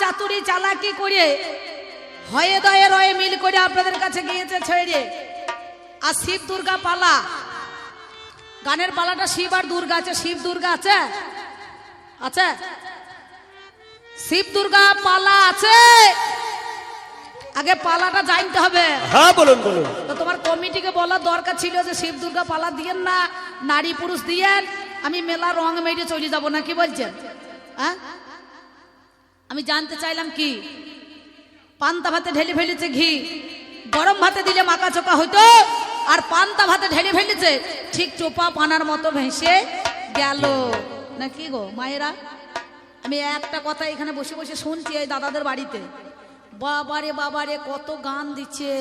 চাতুরি চালাকি করে হয়ে দয়ে রয়ে মিল করে আপনাদের কাছে গিয়েছে ছেড়ে আর শিব দুর্গা পালা। গানের পালাটা শিব আর দুর্গা আছে। শিব দুর্গা আছে? আছে? শিব দুর্গা পালা আছে? আগে পালাটা জানতে হবে। হ্যাঁ বলুন বলুন। তো তোমার কমিটিকে বলার দরকার ছিল যে শিব দুর্গা পালা দিয়েন না নারী পুরুষ দিয়েন। আমি মেলা রং মেরে চলে যাব না কি বলছেন? হ্যাঁ? আমি জানতে চাইলাম কি? পান্তা ভাতে ঢেলে ফেলেছে ঘি, গরম ভাতে দিলে মাকা চোকা হইতো আর পান্তা ভাতে ঢেলে ফেলেছে, ঠিক চোপা পানার মতো ভেসে গেল। না কি গো, মায়েরা? আমি একটা কথা এখানে বসে বসে শুনছি এই দাদাদের বাড়িতে। বাবারে বাবারে, কত গান দিচ্ছে।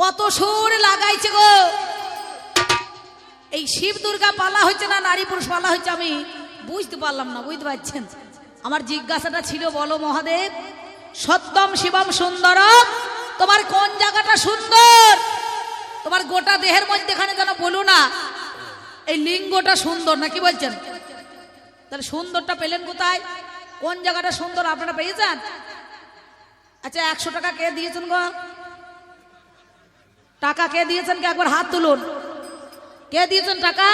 কত সুর লাগাইছে গো। এই শিব দুর্গা পালা হচ্ছে না নারী পুরুষ পালা হচ্ছে আমি বুঝতে পারলাম না, বুঝতে পারছেন? আমার জিজ্ঞাসাটা ছিল, বলো মহাদেব, সত্যম শিবম সুন্দরম, তোমার কোন জায়গাটা সুন্দর? তোমার গোটা দেহের মধ্যে এখানে যেন বলো না, এই লিঙ্গটা সুন্দর, না কি বলছেন? তাহলে সুন্দরটা পেলেন কোথায়? কোন জায়গাটা সুন্দর আপনারা পেয়েছেন? আচ্ছা একশো টাকা কে দিয়েছেন গো? টাকা কে দিয়েছেন? কে একবার হাত তুলুন। কে দিয়েছেন টাকা?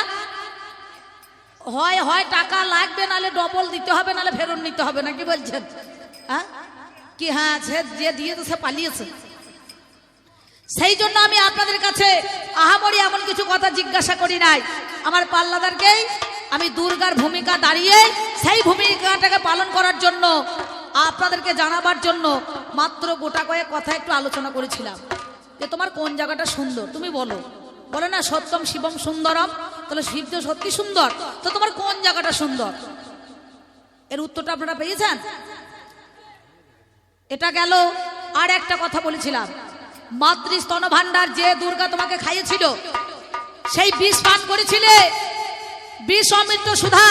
হয় হয়, টাকা লাগবে, নালে ডবল দিতে হবে, নালে ফেরত নিতে হবে না কি বলছেন? হ্যাঁ কি হ্যাঁ সে যে দিয়েছে, সে পালিয়েছে। সেই জন্য আমি আপনাদের কাছে আহামরি এমন কিছু কথা জিজ্ঞাসা করি নাই। আমার পাল্লাদারকেই আমি দুর্গার ভূমিকা দাঁড়িয়ে সেই ভূমিকাটাকে পালন করার জন্য, আপনাদেরকে জানাবার জন্য মাত্র গোটা কয়েক কথা একটু আলোচনা করেছিলাম। যে তোমার কোন জায়গাটা সুন্দর, তুমি বলো। বলে না, সত্যম শিবম সুন্দরম। তাহলে শিব তো সত্যি সুন্দর? তো তোমার কোন জায়গাটা সুন্দর? এর উত্তরটা আপনারা পেয়েছেন? এটা গেল, আর একটা কথা বলেছিলাম। মাতৃস্তন ভান্ডার যে দুর্গা তোমাকে খাইয়েছিল, সেই বিষ পান করেছিলে। বিষ অমৃত সুধা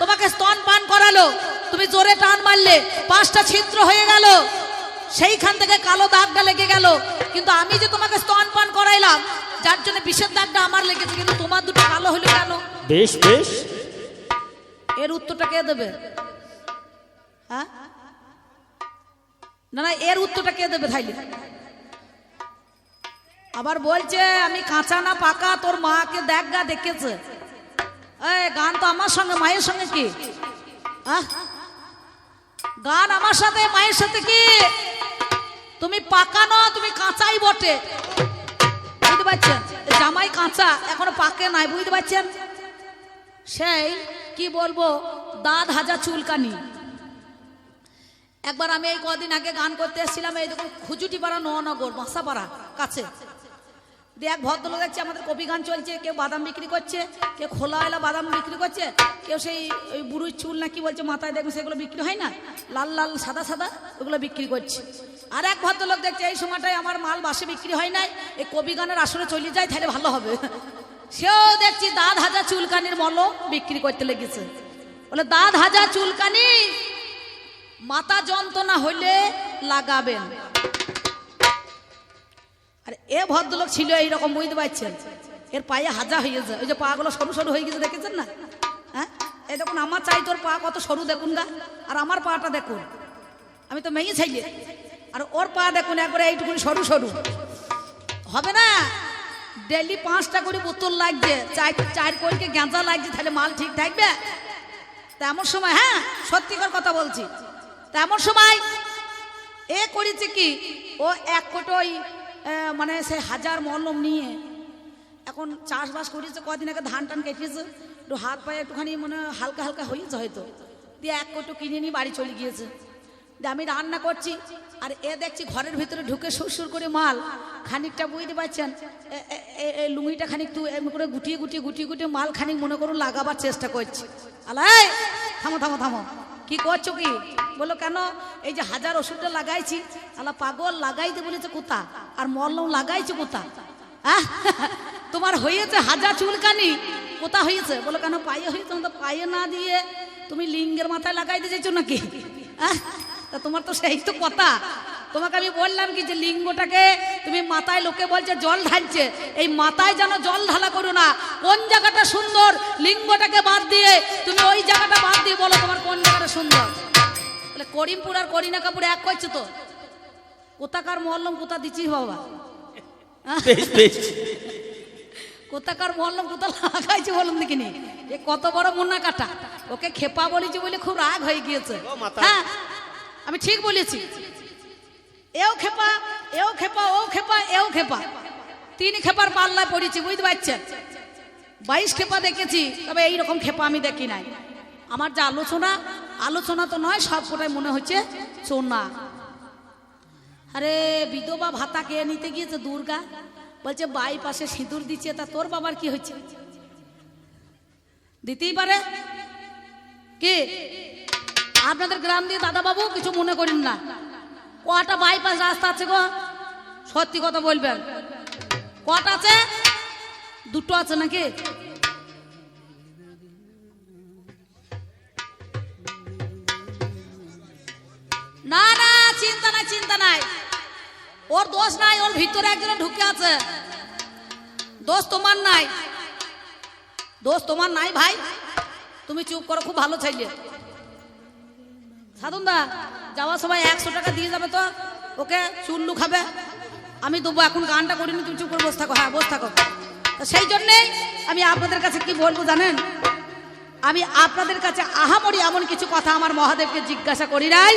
তোমাকে স্তন পান করালো। তুমি জোরে টান মারলে, পাঁচটা ছিদ্র হয়ে গেল। সেইখান থেকে কালো দাগটা লেগে গেল। কিন্তু আমি যে তোমাকে স্তন পান করাইলাম যার জন্য বিষের দাগটা আমার লেগেছে কিন্তু তোমার দুটো কালো হলো কেন? বেশ বেশ। এর উত্তরটা কে দেবে? হ্যাঁ? না না এর উত্তরটা কে দেবে তাইলে আবার বলছে আমি কাঁচা না পাকা তোর মাকে দেখ গা দেখেছে। এই গান তো আমার সঙ্গে মায়ের সঙ্গে কি? আহ? গান আমার সাথে মায়ের সাথে কি? তুমি পাকা ন তুমি কাঁচাই বটে। বুঝতে পারছেন? জামাই কাঁচা, এখনও পাকে নাই, বুঝতে পারছেন? সেই, কি বলব, দাঁত হাজা চুলকানি। একবার আমি এই কদিন আগে গান করতে এসেছিলাম, এই দেখুন খুজুটি পাড়া নগর বাসাপাড়া কাছে। দিয়ে এক ভদ্রলোক দেখছি, আমাদের কপি গান চলছে, কেউ বাদাম বিক্রি করছে, কেউ খোলা এলা বাদাম বিক্রি করছে, কেউ সেই ওই বুড়ুর চুল না কি বলছে, মাথায় দেখুন, সেগুলো বিক্রি হয় না? লাল লাল, সাদা সাদা, ওগুলো বিক্রি করছে। আর এক ভদ্রলোক দেখছে, এই সময়টায় আমার মাল বাসে বিক্রি হয় নাই, এই কবি গানের আসরে চলে যায় তাহলে ভালো হবে। সেও দেখছি, দাঁত হাজা চুলকানির মলম বিক্রি করতে লেগেছে। বলে, দাঁত হাজা চুলকানি, মাথা যন্ত্রণা হইলে লাগাবেন। আর এ ভদ্রলোক ছিল এইরকম, বুঝতে পারছেন? এর পায়ে হাজা হয়েছে ওই যে পাগুলো সরু সরু হয়ে গেছে, দেখেছেন না? হ্যাঁ? এই দেখুন, আমার চাই তোর পা কত সরু, দেখুন গা। আর আমার পাটা দেখুন। আমি তো মেয়ে চাইলে আর ওর পা দেখুন একবারে এইটুকুনি সরু সরু। হবে না? ডেলি পাঁচটা করে বোতল লাগছে, চার চার কোলকে গেঁজা লাগছে, তাহলে মাল ঠিক থাকবে? তেমন সময় হ্যাঁ সত্যিকার কথা বলছি। তেমন সময় এ করেছে কি? ও এক কোটো ওই মানে সে হাজার মলম নিয়ে এখন চাষবাস করেছে, কদিন আগে ধান টান কেটেছে। একটু হাত পায়ে একটুখানি মানে হালকা হালকা হয়েছে হয়তো। দিয়ে এক কোটো কিনে নিয়ে বাড়ি চলে গিয়েছে। আমি রান্না করছি আর এ দেখছি ঘরের ভিতরে ঢুকে সুর করে মাল। খানিকটা বুঝতে পারছেন? লুঙ্গিটা খানিক একটু এমনি করে গুটিয়ে গুটিয়ে গুটিয়ে গুটিয়ে মাল খানিক মনে করুন লাগাবার চেষ্টা করছি। আলাই থামো থামো থামো। কি করছ কি? বলো কেন? এই যে হাজার ওষুধটা লাগাইছি আলা পাগল লাগাইতে বলেছে কোথা? আর মলম লাগাইছে কোথা? তোমার হয়েছে হাজার চুলকানি। কোথা হয়েছে? বলো কেন পায়ে হয়েছে? তো পায়ে না দিয়ে তুমি লিঙ্গের মাথায় লাগাইতে চাইছো নাকি? আহ, তা তোমার তো সেই তো কথা। তোমাকে আমি বললাম কি যে লিঙ্গটাকে তুমি মাথায় লোকে বলছে জল ঢালছে। এই মাথায় যেন জল ঢালা করো না। কোন জায়গাটা সুন্দর? লিঙ্গটাকে বাদ দিয়ে তুমি ওই জায়গাটা বাদ দিয়ে বলো তোমার কোন জায়গাটা সুন্দর। তাহলে করিমপুর আর করিনা কাপুর এক করছে তো? কোথাকার মহল্লম কোথা দিচ্ছিস বাবা? বেশ কোথাকার মহল্লম কোথা লাগাইছি বলুন দেখিনি? এ কত বড় মুন্না কাটা। ওকে খেপা বলেছি বলে খুব রাগ হয়ে গিয়েছে। মাথা। হ্যাঁ আমি ঠিক বলেছি। এও খেপা এও খেপা, ও খেপা, এও খেপা। তিন খেপার পাল্লায় পড়েছি, বুঝতে পারছেন? বাইশ খেপা দেখেছি, তবে এইরকম খেপা আমি দেখি নাই। আমার যে আলোচনা আলোচনা তো নয়, সব কোটাই মনে হচ্ছে চোনা আরে, বিধবা ভাতা কে নিতে গিয়েছে দুর্গা? বলছে বাই পাশে সিঁদুর দিচ্ছে, তা তোর বাবার কি হচ্ছে দিতেই পারে? কি? আপনাদের গ্রাম দিয়ে দাদাবাবু কিছু মনে করেন না। কটা বাইপাস রাস্তা আছে গো? সত্যি কথা বলবেন। কটা আছে? দুটো আছে নাকি? না না, চিন্তা নাই চিন্তা নাই। ওর দোষ নাই, ওর ভিতরে একজন ঢুকে আছে। দোষ তোমার নাই। দোষ তোমার নাই ভাই। তুমি চুপ করো, খুব ভালো চাইলে সাধন দা যাওয়ার সময় একশো টাকা দিয়ে যাবে তো? ওকে চুল্লু খাবে? আমি দেবো এখন গানটা করিনি, তুমি চুপ করে বসে থাকো হ্যাঁ বসে থাকো। তো সেই জন্যেই আমি আপনাদের কাছে কি বলব জানেন? আমি আপনাদের কাছে আহামরি এমন কিছু কথা আমার মহাদেবকে জিজ্ঞাসা করি নাই।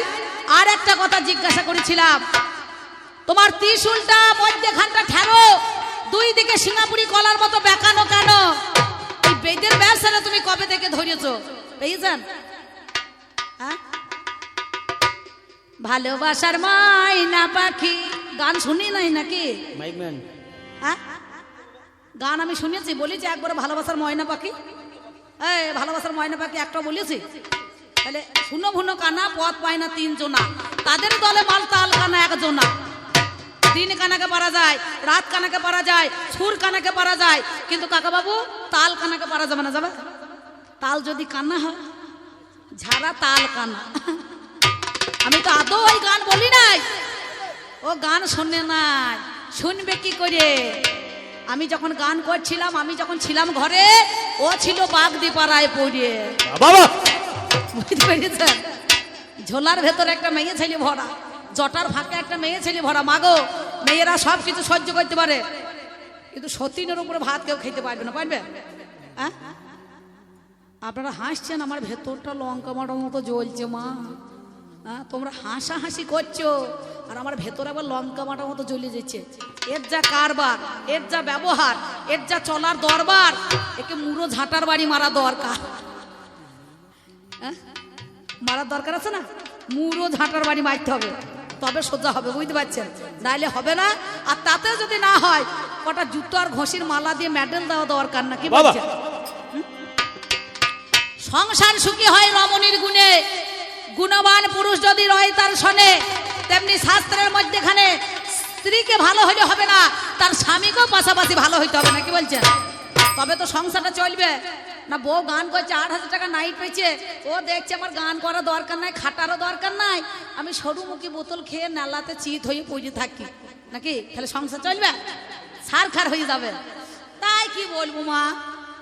আর একটা কথা জিজ্ঞাসা করেছিলাম। তোমার ত্রিশুলটা মধ্যখানটা ঠেলো, দুই দিকে সিঙ্গাপুরি কলার মতো বেকানো কেন? এই বেদের ব্যবসাটা তুমি কবে থেকে ধরেছো পেয়েছেন? হ্যাঁ? ভালোবাসার মাইনা পাখি। গান শুনি নাই নাকি? হ্যাঁ? গান আমি শুনেছি বলেছি একবার ভালোবাসার ময়না পাখি। এই ভালোবাসার ময়না পাখি একটা বলেছি। তাহলে শুনো ভুনো কানা পথ পায় না তিন জোনা। তাদের দলে মাল তাল কানা এক জোনা। দিন কানাকে পারা যায় রাত কানাকে পারা যায় সুর কানাকে পারা যায়। কিন্তু কাকা বাবু তাল কানাকে পারা যাবে না যাবে? তাল যদি কান্না হয় ঝাড়া তাল কানা আমি তো আদৌ ওই গান বলি নাই। ও গান শোনে নাই। শুনবে কি করে? আমি যখন গান করছিলাম আমি যখন ছিলাম ঘরে ও ছিল বাগদি পাড়ায়। পড়িয়ে বাবা! বুঝতে পেরেছেন? ঝোলার ভেতরে একটা মেয়ে ছেলে ভরা জটার ফাঁকে একটা মেয়ে ছেলে ভরা। মাগো মেয়েরা সব কিছু সহ্য করতে পারে কিন্তু সতীনের উপরে ভাত কেউ খেতে পারবে না পারবে? হ্যাঁ? আপনারা হাসছেন আমার ভেতরটা লঙ্কা মাটার মতো জ্বলছে মা। হ্যাঁ তোমরা হাসা হাসি করছ। আর আমার ভেতরে আবার লঙ্কা মাটার মতো জ্বলে যাচ্ছে। এর যা কারবার এর যা ব্যবহার এর যা চলার দরবার একে মুড়ো ঝাঁটার বাড়ি মারা দরকার। হ্যাঁ? মারার দরকার আছে না? মুড়ো ঝাঁটার বাড়ি মারতে হবে। তবে সোজা হবে বুঝতে পারছেন? নাইলে হবে না। আর তাতে যদি না হয় কটা জুতো আর ঘষির মালা দিয়ে মেডেল দেওয়া দরকার না কি বাবা। বলছেন? সংসার সুখী হয় গুণে গুণবান পুরুষ যদি রয় তার সনে, তেমনি শাস্ত্রের মধ্যেখানে স্ত্রীকে ভালো হলে হবে না, তার স্বামীকেও পাশাপাশি ভালো হইতে হবে না কি বলছেন? তবে তো সংসারটা চলবে। না, বউ গান করছে, আট হাজার টাকা নাইট পেয়েছে, ও দেখছে আমার গান করার দরকার নাই, খাটারও দরকার নাই, আমি সরুমুখী বোতল খেয়ে নালাতে চিত হয়ে পড়ে থাকি। নাকি? তাহলে সংসার চলবে? সার খার হয়ে যাবে। তাই কি বলব মা?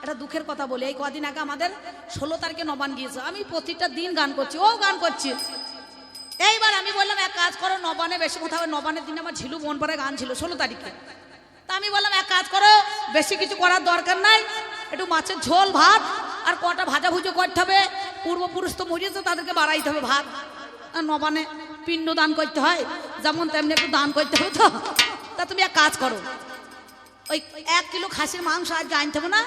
এটা দুঃখের কথা বলি, এই কদিন আগে আমাদের ষোলো তারিখে নবান গিয়েছে। আমি প্রতিটা দিন গান করছি, ও গান করছি। এইবার আমি বললাম, এক কাজ করো নবানে বেশি কথা হবে নবানের দিন আমার ঝিলু মন পরে গান ছিল ষোলো তারিখে। তা আমি বললাম, এক কাজ করো, বেশি কিছু করার দরকার নাই, একটু মাছের ঝোল, ভাত, আর কটা ভাজা ভুজো করতে হবে। পূর্বপুরুষ তো মরিয়েছে, তাদেরকে বাড়াইতে হবে ভাত। আর নবানে পিণ্ড দান করতে হয়, যেমন তেমনি একটু দান করতে হবে তো। তা তুমি এক কাজ করো, ওই এক কিলো খাসির মাংস আজকে আনতে হবে না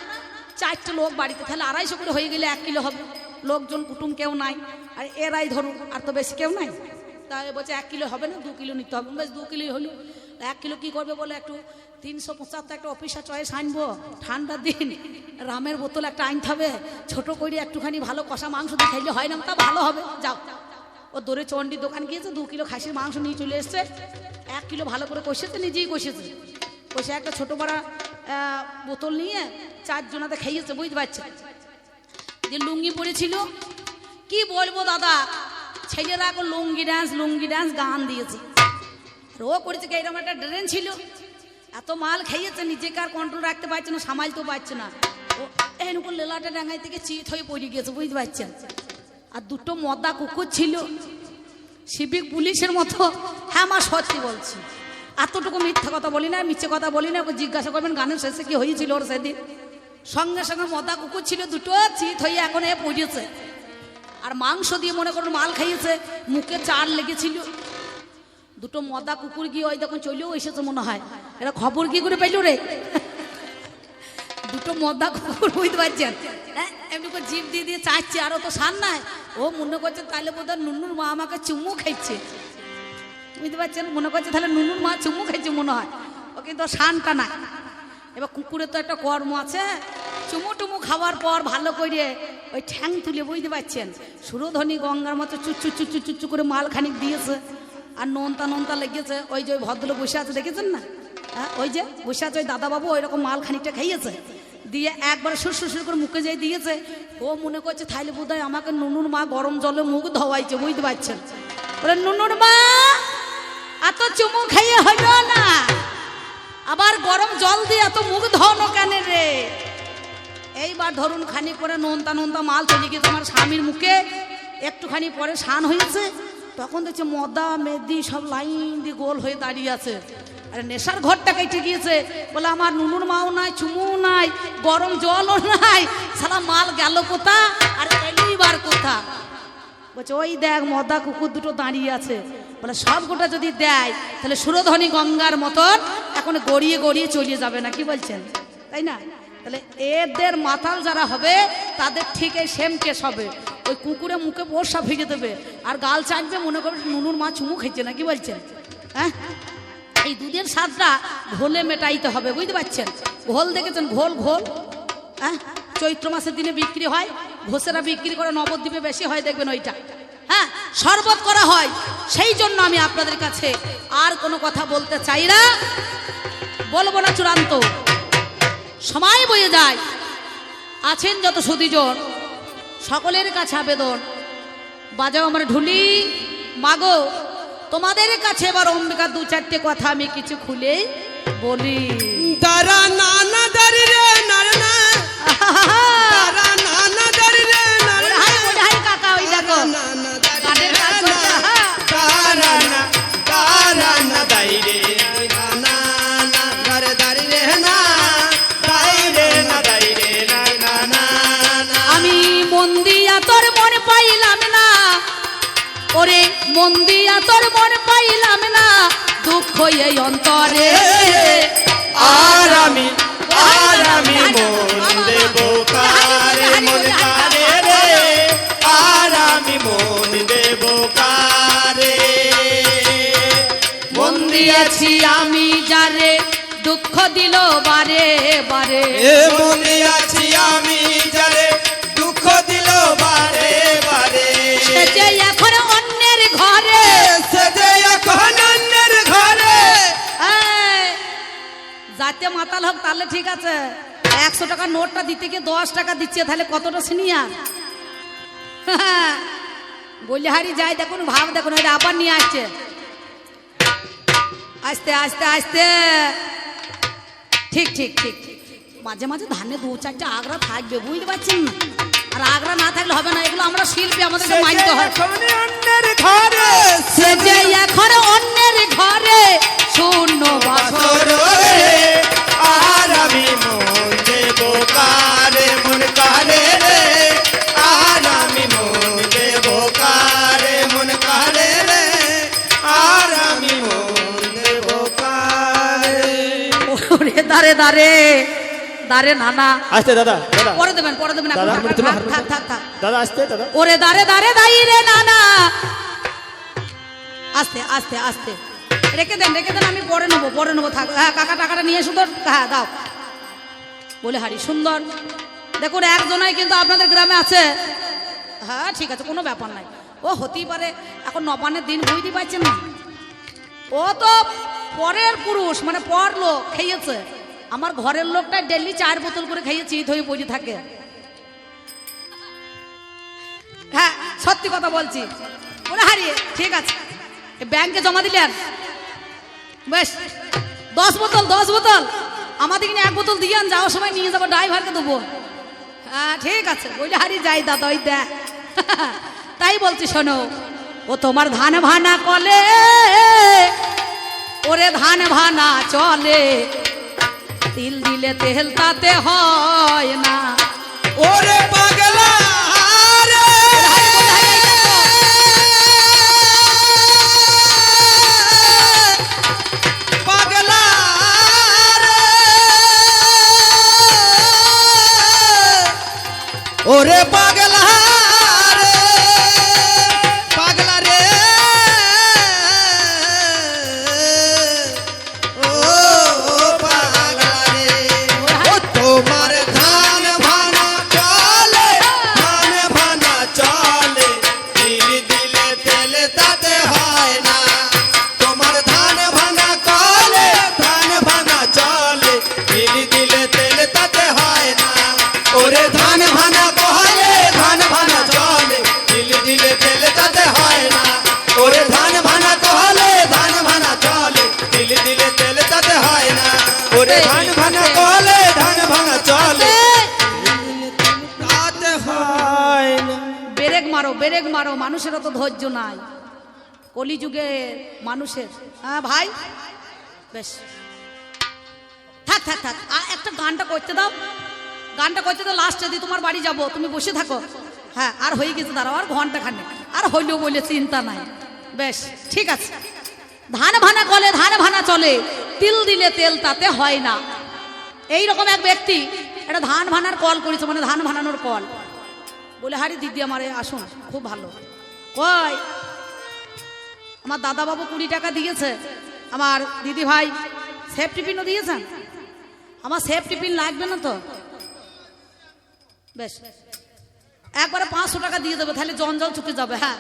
চারটে লোক বাড়িতে, তাহলে আড়াইশো করে হয়ে গেলে এক কিলো হবে। লোকজন, কুটুম কেউ নাই। আর এরাই ধরুন, আর তো বেশি কেউ নাই। তাই বলছে এক কিলো হবে না, দু কিলো নিতে হবে। বেশ, দু কিলোই হলো। এক কিলো কি করবে বলে একটু তিনশো পঁচাত্তর একটা অফিসার চয়েস আনব, ঠান্ডার দিন। রামের বোতল একটা আনতে হবে, ছোট করে একটুখানি ভালো কষা মাংস দিয়ে খাইলে হয় না, তা ভালো হবে। যাও। ও দূরে চণ্ডীর দোকান গিয়েছে, দু কিলো খাসির মাংস নিয়ে চলে এসছে। এক কিলো ভালো করে কষেছে, নিজেই কষেছে। কষে একটা ছোট বড়া বোতল নিয়ে চারজনাতে খাইয়েছে বুঝতে পারছে? যে লুঙ্গি পরেছিল, কি বলব দাদা? ছেলেরা এখন লুঙ্গি ডান্স লুঙ্গি ডান্স গান দিয়েছে। ও করেছে কি, এরকম একটা ড্রেন ছিল। এত মাল খাইয়েছে নিজেকে আর কন্ট্রোল রাখতে পারছে না, সামালতেও পারছে না। ও এরকম লেলাটা ডাঙাই থেকে চিত হয়ে পড়ে গেছে, বুঝতে পারছেন আর দুটো মদা কুকুর ছিল। সিভিক পুলিশের মতো হ্যাঁ মা, সত্যি বলছি। এতটুকু মিথ্যা কথা বলি না মিথ্যে কথা বলি না জিজ্ঞাসা করবেন, গানের শেষে কি হয়েছিল ওর সেদিন? সঙ্গে সঙ্গে মদা কুকুর ছিল, দুটো চিত হয়ে এখন এ পড়েছে। আর মাংস দিয়ে মনে করুন মাল খাইয়েছে, মুখে চার লেগেছিল। দুটো মদা কুকুর গিয়ে ওই দেখুন চলেও এসেছে মনে হয়। এরা খবর কি করে পেল রে? দুটো মদা কুকুর বুঝতে পারছেন? হ্যাঁ এমনি করে জিপ দিয়ে দিয়ে চাচ্ছে আরও তো সার নাই। ও মনে করছে তাহলে বোধহয় নুনুর মা আমাকে চুমু খাইছে। বুঝতে পারছেন? মনে করছে তাহলে নুনুর মা চুমু খাইছে মনে হয়। ও কিন্তু শানটা না এবার কুকুরের তো একটা কর্ম আছে। চুমু টুমু খাওয়ার পর ভালো করে ওই ঠ্যাং তুলে বুঝতে পারছেন। সুরধনী গঙ্গার মতো চুচু চুচু চুচু করে মাল খানিক দিয়েছে। আর নোনতা নোনতা লেগেছে। ওই যে ওই ভদ্রলোক বসে আছে, দেখেছেন না? হ্যাঁ ওই যে বসে আছে ওই দাদাবাবু ওই রকম মাল খানিকটা খাইয়েছে। দিয়ে একবার সুর সুর করে মুখে যেয়ে দিয়েছে। ও মনে করছে থাইলে বোধ আমাকে নুনুর মা গরম জলে মুখ ধোয়াইছে বুঝতে পারছেন? বলে, নুনুর মা, এত চুমু খাইয়ে হইল না। আবার গরম জল দিয়ে এত মুখ ধোনো কেন রে? এইবার ধরুন খানি করে নোনতা নোনতা মাল চলে গিয়েছে আমার স্বামীর মুখে। একটুখানি পরে শান হয়েছে, তখন দেখছে মদা, মেদি সব লাইন দিয়ে গোল হয়ে দাঁড়িয়ে আছে। আরে নেশার ঘরটা কেটে গিয়েছে। বলে আমার নুনুর মাও নাই চুমু নাই, গরম জলও নাই সারা মাল গেল কোথা? আর এলিবার কোথা? বলছে, ওই দেখ, মদা, কুকুর দুটো দাঁড়িয়ে আছে। বলে, সব গোটা যদি দেয়, তাহলে সুরধনী গঙ্গার মতন এখন গড়িয়ে গড়িয়ে চলিয়ে যাবে না, কি বলছেন? তাই না? তাহলে এদের মাতাল যারা হবে, তাদের ঠিক এই সেম কেস হবে। ওই কুকুরে মুখে বর্ষা ভিজে দেবে, আর গাল চাটবে মনে করবে নুনুর মা চুমু খেয়েছে না, কি বলছেন? হ্যাঁ? এই দুধের স্বাদটা ঘোলে মেটাইতে হবে, বুঝতে পারছেন? ঘোল দেখেছেন? ঘোল ঘোল। হ্যাঁ? চৈত্র মাসের দিনে বিক্রি হয়, ঘোষেরা বিক্রি করে নবদ্বীপে বেশি হয়, দেখবেন ওইটা। হ্যাঁ শরবত করা হয়। সেই জন্য আমি আপনাদের কাছে আর কোনো কথা বলতে চাই না। বলব না চূড়ান্ত। সময় বয়ে যায়। আছেন যত সুদীজন সকলের কাছে আবেদন। বাজাও আমার ঢুলি। মাগো, তোমাদের কাছে এবার অম্বিকা দু চারটে কথা আমি কিছু খুলে বলি। তারা দারি মন দিয়া তোর মন পাইলাম না দুঃখ এই অন্তরে। আর আমি আর আমি মন দেব কারে মন কারে রে? আর আমি মন দেব কারে? মন দিয়েছি আমি যারে দুঃখ দিল বারে বারে। যাতে মাতাল হোক তাহলে ঠিক আছে। একশো টাকা নোটটা দিতে গিয়ে দশ টাকা দিচ্ছে তাহলে কতটা সিনিয়র? বলি হারি যাই দেখুন ভাব দেখুন আবার নিয়ে আসছে। আস্তে আস্তে আস্তে। ঠিক ঠিক ঠিক। মাঝে মাঝে ধানে দু চারটে আগ্রা থাকবে বুঝতে পারছেন? আর আগ্রা না থাকলে হবে না এগুলো আমরা শিল্পী আমাদেরকে মানতে হয়। অন্যের ঘরে সে যে এখন অন্যের ঘরে শূন্য বাসর। দাঁড়ে দাঁড়ে দাঁড়ে নানা। আসতে দাদা পরে দেবেন পরে দেবেন দাদা, থাক, থাক, থাক দাদা আসতে দাদা। ওরে দাঁড়ে দাঁড়ে দাঁড়িয়ে রে নানা। আস্তে আস্তে আস্তে। রেখে দেন রেখে দেন আমি পরে নেব পরে নেব। থাক হ্যাঁ কাকা টাকাটা নিয়ে এসো তো। হ্যাঁ দাও। বলে হারি সুন্দর। দেখুন একজনাই কিন্তু আপনাদের গ্রামে আছে। হ্যাঁ ঠিক আছে কোনো ব্যাপার নাই। ও হতেই পারে এখন নবান্নের দিন বুঝতে পারছেন না। ও তো পরের পুরুষ মানে পর লোক খেয়েছে। আমার ঘরের লোকটা ডেলি চার বোতল করে খেয়ে চিত হয়ে পড়ে থাকে। হ্যাঁ সত্যি কথা বলছি। বলে হারিয়ে, ঠিক আছে। ব্যাংকে জমা দিলেন। বেশ, দশ বোতল দশ বোতল। আমাদের কিনে এক বোতল দিয়ে যাওয়ার সময় নিয়ে যাব, ড্রাইভারকে দেবো। হ্যাঁ ঠিক আছে। বলে হারিয়ে যাই, দাদা, ওই দেখ। তাই বলছি, শোনো, ও তোমার ধান ভানা কলে, ওরে ধান ভানা চলে। তিল দিলে তেল তাতে হয় না ওরে পাগলা মানুষের তো ধৈর্য নাই। কলিযুগে মানুষের হ্যাঁ ভাই? বেশ। থাক থাক থাক। আর একটা গানটা করতে দাও। গানটা করতে দাও লাস্টে দিয়ে তোমার বাড়ি যাব। তুমি বসে থাকো। হ্যাঁ আর হয়ে গেছে, দাঁড়াও, আর ঘণ্টা খানে আর হইলেও বলে চিন্তা নাই। বেশ, ঠিক আছে। ধান ভানা কলে ধান ভানা চলে। তিল দিলে তেল তাতে হয় না। এই রকম এক ব্যক্তি একটা ধান ভানার কল করেছে মানে ধান ভানানোর কল। বলে, হারি দিদি আমারে, আসুন, খুব ভালো। কয় আমার দাদা বাবু কুড়ি টাকা দিয়েছে। আমার দিদি ভাই সেফ টিফিনও দিয়েছেন? আমার সেফ টিফিন লাগবে না তো? বেশ একবারে পাঁচশো টাকা দিয়ে দেবে তাহলে জঞ্জল চুকে যাবে হ্যাঁ।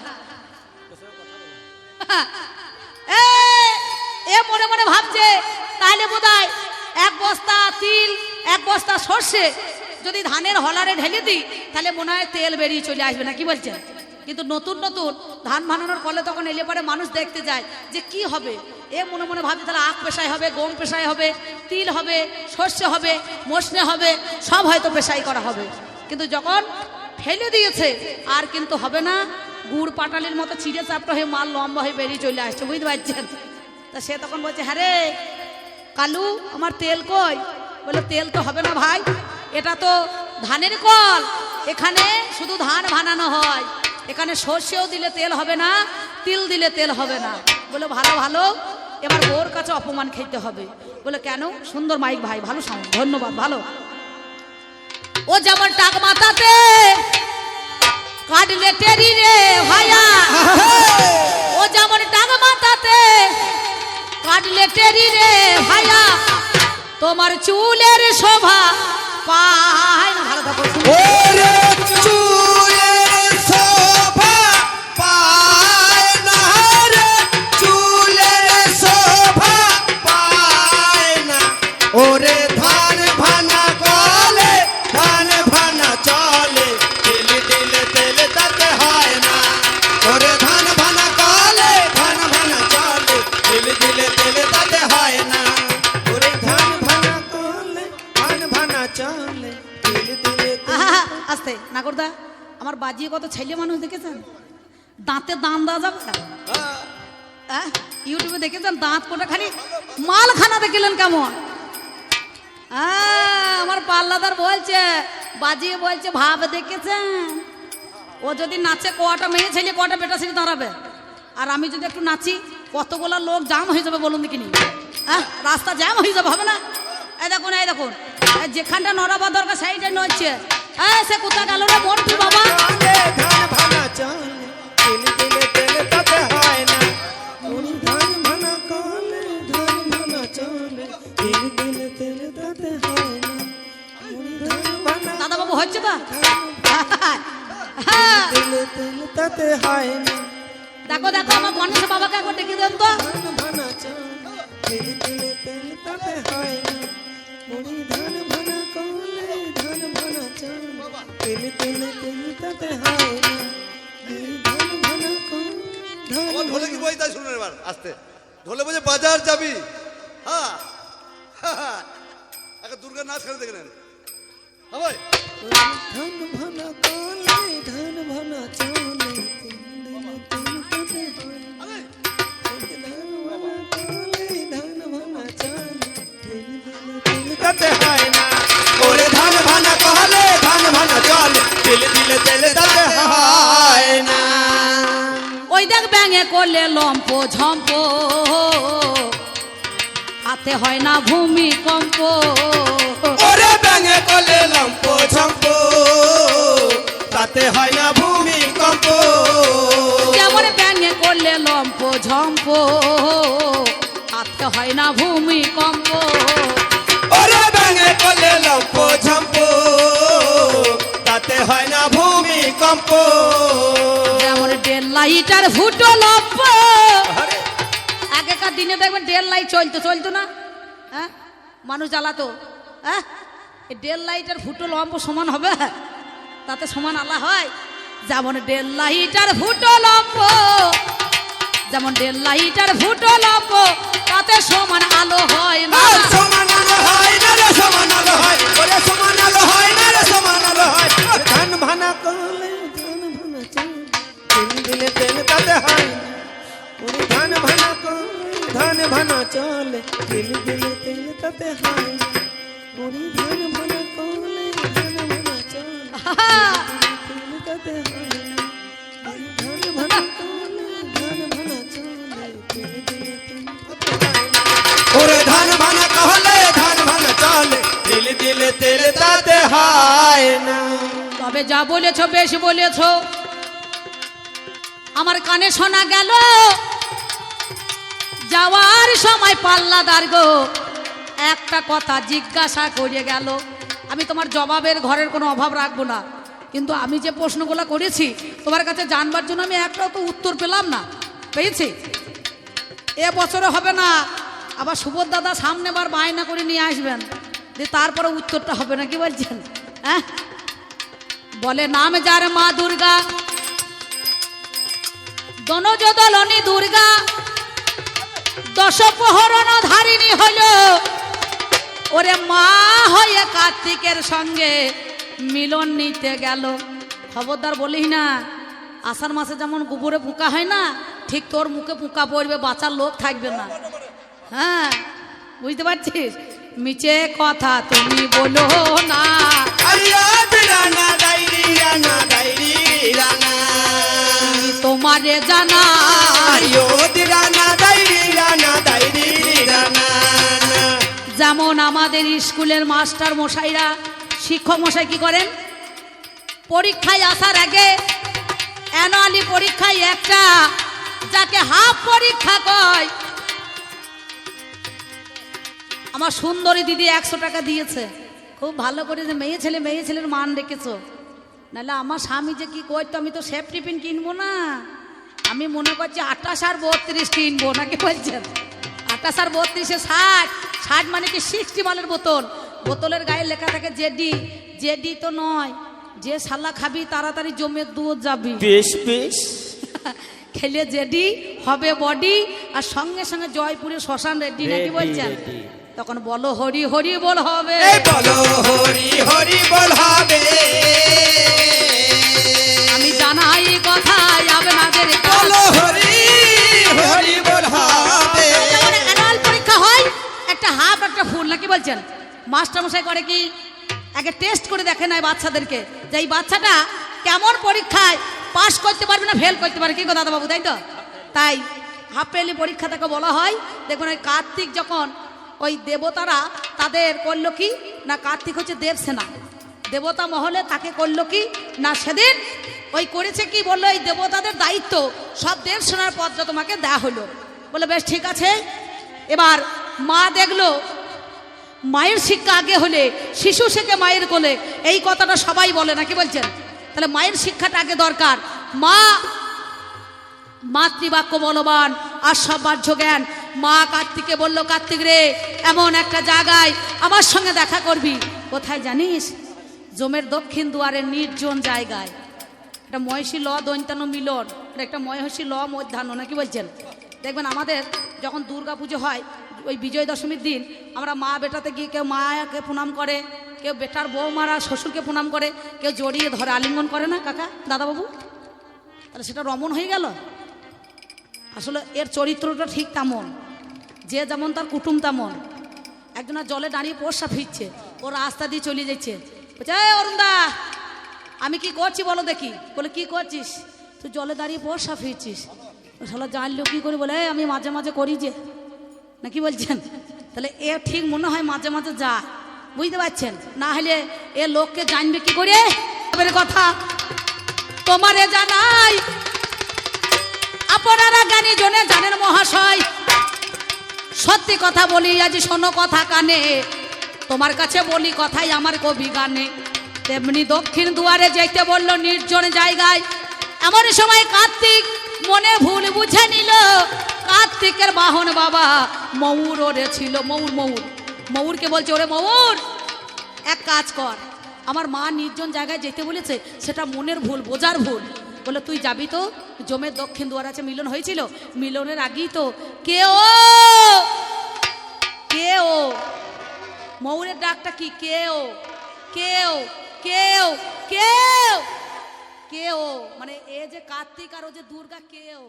এ, মনে মনে ভাবছে তাহলে বোধ এক বস্তা তিল এক বস্তা সর্ষে যদি ধানের হলারে ঢেলে দিই তাহলে মনে হয় তেল বেরিয়ে চলে আসবে না কি বলছেন? কিন্তু নতুন নতুন ধান বানানোর ফলে তখন এলে পরে মানুষ দেখতে যায় যে কি হবে। এ মনে মনে ভাবছে, তাহলে আখ পেশায় হবে, গম পেশায় হবে, তিল হবে, সর্ষে হবে মসনে হবে, সব হয়তো পেশাই করা হবে। কিন্তু যখন ফেলে দিয়েছে, আর কিন্তু হবে না। গুড় পাটালির মতো ছিঁড়ে চাপটা হয়ে মাল লম্বা হয়ে বেরিয়ে চলে আসছে, বুঝতে পারছেন? তা সে তখন বলছে হ্যাঁ কালু, আমার তেল কই? বলে, তেল তো হবে না ভাই, এটা তো ধানের কল। এখানে শুধু ধান ভানানো হয়। এখানে সর্ষেও দিলে তেল হবে না, তিল দিলে তেল হবে না। বলে, ভালো ভালো। এবার ওর কাছে অপমান খেতে হবে। বলে, কেন? সুন্দর মাইক ভাই, ভালো সাউন্ড। ধন্যবাদ, ভালো। ও যেমন টাক মাথাতে কাটলে টেরি রে ভাইয়া। ও যেমন টাক মাথাতে কাটলে টেরি রে ভাইয়া। তোমার চুলের শোভা পায় ভালো থাকো। ওরে নাগরদা আমার বাজিয়ে কত ছেলে মানুষ দেখেছেন? দাঁতে দান দেওয়া যাবে? আহ, ইউটিউবে দেখেছেন দাঁত কোটা খালি মালখানা দেখলেন কেমন? আহ, আমার পাল্লাদার বলছে বাজিয়ে বলছে ভাব দেখেছেন? ও যদি নাচে কটা মেয়ে ছেলে কটা বেটা ছেলে দাঁড়াবে? আর আমি যদি একটু নাচি কতগুলো লোক জাম হয়ে যাবে বলুন দেখিনি? হ্যাঁ রাস্তা জ্যাম হয়ে যাবে হবে না? এই দেখুন এই দেখুন যেখানটা নড়াবা দরকার সেইটা নড়ছে। হ্যাঁ সে কোথায় গেল রে তুই বাবা ধান তিল হয় না উনি ধান ভানা কলে ধান তাতে হয় না উনি ধান ভানা দাদা বাবু দেখো দেখো আমার গণেশ বাবাকে একবার ডেকে দেন তো ভানা চলে তিল তেল তাতে হয় না উনি ধান ঢোলে কি বই তাই শুনুন এবার আসতে। ঢোলে বলছে বাজার যাবি? হ্যাঁ একটা দুর্গা নাচ খেলে দেখে নেন। হ্যাঁ ভাই ধন ভন কলে ধন ভন চলে। ওই দেখ ব্যাঙে করলে লম্প ঝম্প হাতে হয় না ভূমিকম্প। ওরে ব্যাঙে করলে লম্প ঝম্প তাতে হয় না ভূমিকম্প। কেমন ব্যাঙে করলে লম্প ঝম্প হাতে হয় না ভূমিকম্প। ওরে ব্যাঙে করলে লম্প ঝম্প তাতে হয় না ভূমিকম্প। যেমন ডেল লাইটার ফুটো লম্প। আগেকার দিনে দেখবেন ডেল লাইট চলতো চলতো না? হ্যাঁ? মানুষ জ্বালাতো। হ্যাঁ? ডেল লাইটার ফুটো লম্প সমান হবে? তাতে সমান আলা হয়। যেমন ডেল লাইটার ফুটো লম্প। যেমন ডেল লাইটার ফুটো লম্প তাতে সমান আলো হয় না। সমান আলো হয় না সমান আলো হয়। সমান আলো হয় না সমান আলো হয়। ভানা করলে ধান ভানা চলে তেল দিলে তেল তাতে হয় না। ওরে ধান ভানা করলে ধান ভানা চলে তেল দিলে তেল তাতে হয় না। ওরে ধান ভানা করলে ধান ভানা চলে তেল তাতে হয় না। ওরে ধান ভানা করলে ধান ভানা চলে তেল দিলে তেল তাতে হয় না। ওরে ধান ভানা कहले ধান ভানা চলে দিল দিলে তেল তাতে হয় না তবে যা বলেছ, বেশ বলেছ। আমার কানে শোনা গেল, যাওয়ার সময় পাল্লা দার্গ একটা কথা জিজ্ঞাসা করে গেল। আমি তোমার জবাবের ঘরের কোনো অভাব রাখব না, কিন্তু আমি যে প্রশ্নগুলো করেছি, তোমার কাছে জানবার জন্য আমি একটাও তো উত্তর পেলাম না। পেয়েছি? এ বছরে হবে না, আবার সুবোধ দাদা সামনে বার বায়না করে নিয়ে আসবেন, যে তারপরে উত্তরটা হবে না, কি বলছেন? হ্যাঁ? বলে, নাম যার মা দুর্গা। দনজদলনি দুর্গা। দশ প্রহরণ ধারিণী হল ওরে মা হয়ে কার্তিকের সঙ্গে মিলন নিতে গেল। খবরদার বলিস না, আষাঢ় মাসে যেমন গোবরে পোকা হয় না, ঠিক তোর মুখে পোকা পড়বে, বাঁচার লোক থাকবে না। হ্যাঁ বুঝতে পারছিস? মিচে কথা তুমি বলো না। ডাইরি তোমারে জানা ডাইরি ডাইরি যেমন আমাদের স্কুলের মাস্টার মশাইরা শিক্ষক মশাই কি করেন? পরীক্ষায় আসার আগে অ্যানুয়ালি পরীক্ষায় একটা যাকে হাফ পরীক্ষা কয় আমার সুন্দরী দিদি একশো টাকা দিয়েছে। খুব ভালো করে যে মেয়ে ছেলে মেয়ে ছেলের মান রেখেছো। নাহলে আমার স্বামী যে কি করতো আমি তো সেফ টিফিন কিনবো না। আমি মনে করছি আঠাশ আর বত্রিশ কিনবো নাকি বলছেন? আঠাশ আর বত্রিশে ষাট। ষাট মানে কি সিক্সটি মালের বোতল। বোতলের গায়ে লেখা থাকে জেডি। জেডি তো নয়। যে শালা খাবি তাড়াতাড়ি জমে দুধ যাবি। বেশ বেশ। খেলে জেডি হবে বডি আর সঙ্গে সঙ্গে জয়পুরে শ্মশান রেডি নাকি বলছেন। তখন বলো হরি হরি বল হবে। বলো হরি হরি বল হবে। আমি জানাই কথাই আপনাদের বলো হরি হরি বল হবে। অ্যানুয়াল পরীক্ষা হয় একটা হাফ একটা ফুল নাকি বলছেন? মাস্টার মশাই করে কি? আগে টেস্ট করে দেখে নাই বাচ্চাদেরকে যে এই বাচ্চাটা কেমন পরীক্ষায় পাশ করতে পারবে না ফেল করতে পারবে। কি গো দাদাবাবু তাই তো? তাই হাফ পেলি পরীক্ষা থেকে বলা হয়। দেখুন ওই কার্তিক যখন ওই দেবতারা তাদের করল কি? না কার্তিক হচ্ছে দেবসেনা। দেবতা মহলে তাকে করল কি? না সেদিন ওই করেছে কি? বলল এই দেবতাদের দায়িত্ব। সব দেবসেনার পদটা তোমাকে দেয়া হলো। বলে বেশ, ঠিক আছে। এবার মা দেখল, মায়ের শিক্ষা আগে হলে, শিশু শেখে মায়ের কোলে। এই কথাটা সবাই বলে, নাকি বলছেন? তাহলে মায়ের শিক্ষাটা আগে দরকার। মা, মাতৃবাক্য বলবান আর সবাহ্য জ্ঞান। মা কার্তিকে বলল, কার্তিক রে, এমন একটা জায়গায় আমার সঙ্গে দেখা করবি। কোথায় জানিস? জমের দক্ষিণ দুয়ারের নির্জন জায়গায়। একটা মহিষী ল দৈন্তানো মিলন একটা মহিষী ল মধ্যাহ্ন, নাকি বলছেন? দেখবেন আমাদের যখন দুর্গা পুজো হয়, ওই বিজয় দশমীর দিন, আমরা মা বেটাতে গিয়ে কেউ মায়াকে প্রণাম করে, কেউ বেটার বউ মারা শ্বশুরকে প্রণাম করে, কেউ জড়িয়ে ধরে আলিঙ্গন করে না, কাকা, দাদাবাবু? তাহলে সেটা রমন হয়ে গেল? আসলে এর চরিত্রটা ঠিক তেমন। যে যেমন তার কুটুম তেমন। একজনের জলে দাঁড়িয়ে পোষা ফিরছে, ও রাস্তা দিয়ে চলে যাচ্ছে। বলছে, "এই অরুণদা, আমি কি করছি বলো দেখি? বলে, কি করছিস? তুই জলে দাঁড়িয়ে পোষা ফিরছিস। শালা জানলো কি করে, বলে আমি মাঝে মাঝে করি যে। না কি বলছেন? তাহলে এ ঠিক মনে হয় মাঝে মাঝে যায়। বুঝতে পারছেন? না হলে এ লোককে জানবে কি করে? কথা তোমারে জানাই। আপনারা জ্ঞানী জনে জানেন মহাশয়। সত্যি কথা বলি, আজ শোনো কথা কানে। তোমার কাছে বলি কথাই আমার কবি গানে। তেমনি দক্ষিণ দুয়ারে যেতে বলল নির্জন জায়গায়। এমন সময় কার্তিক মনে ভুল বুঝে নিল। কার্তিকের বাহন বাবা ময়ূর ওরে ছিল, ময়ূর ময়ূর। ময়ূরকে বলছে, ওরে ময়ূর, এক কাজ কর। আমার মা নির্জন জায়গায় যেতে বলেছে, সেটা মনের ভুল, বোঝার ভুল। বলে, তুই যাবি তো? জমে দক্ষিণ দুয়ার আছে, মিলন হয়েছিল। মিলনের আগেই তো, কে ও? কে ও? ময়ূরের ডাকটা কি? কে ও? কে ও? কে ও? কে ও? কে ও? মানে এ যে কার্তিক আর ও যে দুর্গা, কে ও?